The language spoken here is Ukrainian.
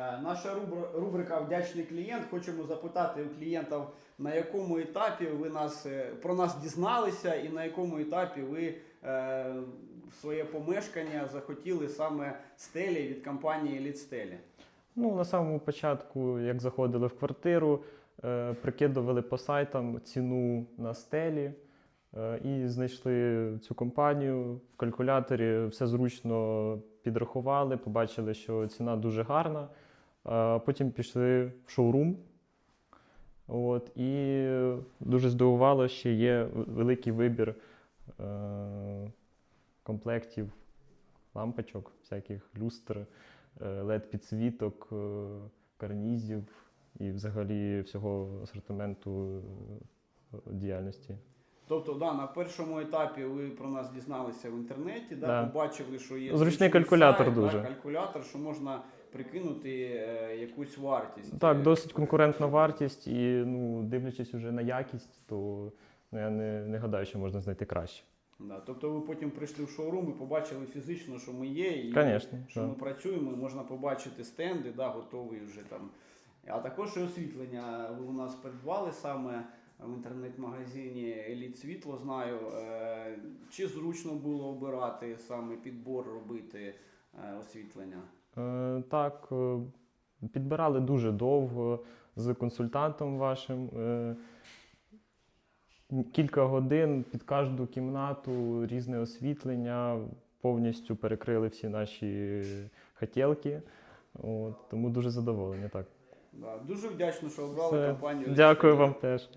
Е, Наша рубр- рубрика Вдячний клієнт. Хочемо запитати у клієнтів, на якому етапі ви нас е, про нас дізналися, і на якому етапі ви е, своє помешкання захотіли саме стелі від компанії Лідстелі. Ну, на самому початку, як заходили в квартиру, е, прикидували по сайтам ціну на стелі і знайшли цю компанію в калькуляторі, все зручно підрахували, побачили, що ціна дуже гарна. Потім пішли в шоурум. От, і дуже здивувало, що є великий вибір е, комплектів лампочок, всяких люстр, е, LED-підсвіток, е, карнізів і взагалі всього асортименту е, діяльності. Тобто, да, на першому етапі ви про нас дізналися в інтернеті, да, Да. побачили, що є Зручний калькулятор сайт, дуже. Да, калькулятор, що можна прикинути е, якусь вартість. Так, досить конкурентна вартість, і ну, дивлячись вже на якість, то ну, я не, не гадаю, що можна знайти краще. Да, тобто ви потім прийшли в шоурум і побачили фізично, що ми є, і Звісно. що ми працюємо, можна побачити стенди, да, готові вже там. А також і освітлення ви у нас придбали саме в інтернет-магазині Еліт Світло знаю. Е, Чи зручно було обирати саме підбор робити е, освітлення? Е, так, підбирали дуже довго з консультантом вашим. Кілька годин під кожну кімнату різне освітлення, повністю перекрили всі наші хотілки. От, тому дуже задоволені. Так. Да, дуже вдячно, що обрали Все. компанію. Дякую вам теж.